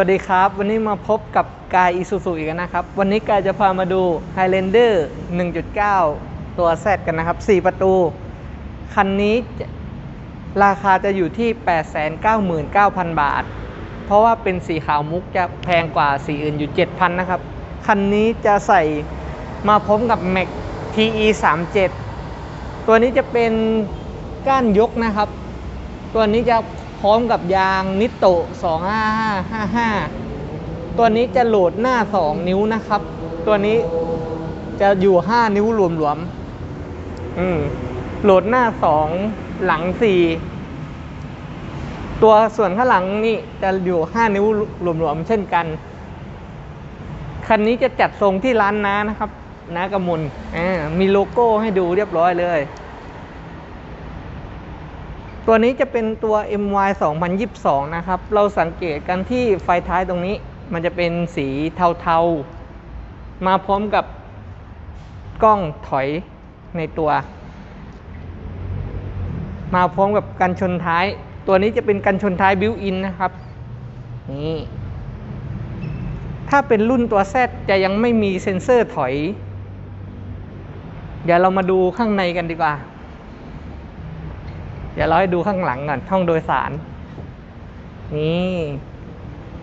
วัสดีครับ วันนี้มาพบกับกายอีซูซูอีกนะครับ วันนี้กายจะพามาดู Highlander 1.9 ตัว Z กันนะครับ 4 ประตู คันนี้ราคาจะอยู่ที่ 899,000 บาท เพราะว่าเป็นสีขาวมุกจะแพงกว่าสีอื่นอยู่ 7,000 นะครับ คันนี้จะใส่มาพร้อมกับ Mac TE 37ตัวนี้จะเป็นก้านยกนะครับ ตัวนี้จะ ร้อมกับยางนิโตะ25555 ตัวนี้จะโหลดหน้า 2 นิ้วนะครับ ตัวนี้จะอยู่ 5 นิ้วหลวมๆอืมโหลดหน้า 2 หลัง 4 ตัวส่วนข้างหลังนี่จะอยู่ 5 นิ้วหลวมๆเช่นกันคันนี้จะจัดทรงที่ร้านน้านะครับน้ากำมลอ่ามีโลโก้ให้ดูเรียบร้อยเลย ตัวนี้จะเป็นตัว MY 2022 นะครับ เราสังเกตกันที่ไฟท้ายตรงนี้ มันจะเป็นสีเทาๆ มาพร้อมกับกล้องถอยในตัว มาพร้อมกับกันชนท้าย ตัวนี้จะเป็นกันชนท้ายบิวอินนะครับ นี่ ถ้าเป็นรุ่นตัว Z จะยังไม่มีเซ็นเซอร์ถอย เดี๋ยวเรามาดูข้างในกันดีกว่า เดี๋ยวเราให้ดูข้างหลังก่อนห้องโดยสาร นี่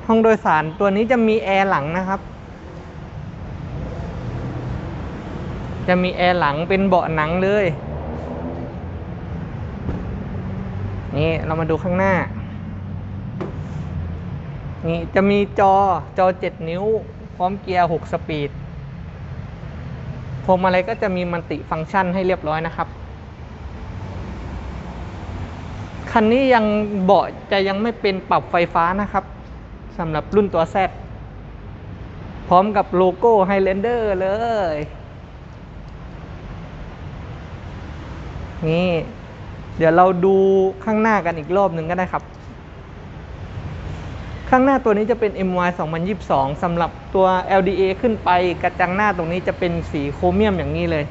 ห้องโดยสารตัวนี้จะมีแอร์หลังนะครับ จะมีแอร์หลังเป็นเบาะหนังเลย นี่เรามาดูข้างหน้า นี่จะมีจอจอ 7 นิ้ว พร้อมเกียร์ 6 สปีดพวงมาลัยก็จะมีมัลติฟังก์ชันให้เรียบร้อยนะครับ คันนี้ยังเบาะจะยังไม่เป็นปรับไฟฟ้านะครับสำหรับรุ่นตัว Z พร้อมกับโลโก้ Highlander เลย นี่ เดี๋ยวเราดูข้างหน้ากันอีกรอบหนึ่งก็ได้ครับ ข้างหน้าตัวนี้จะเป็น MY 2022สำหรับตัว LDA ขึ้นไปกระจังหน้าตรงนี้จะเป็นสีโครเมียมอย่างนี้เลย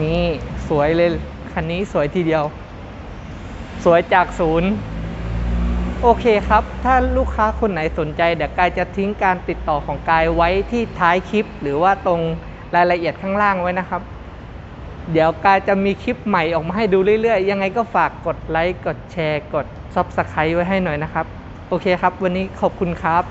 นี่ สวยเลย คันนี้สวยทีเดียว สวยจากศูนย์ โอเคครับ ถ้าลูกค้าคนไหนสนใจ เดี๋ยวกายจะทิ้งการติดต่อของกายไว้ที่ท้ายคลิป หรือว่าตรงรายละเอียดข้างล่างไว้นะครับ เดี๋ยวกายจะมีคลิปใหม่ออกมาให้ดูเรื่อยๆ ยังไงก็ฝากกดไลค์กดแชร์กด Subscribe ไว้ให้หน่อยนะครับ โอเคครับ วันนี้ขอบคุณครับ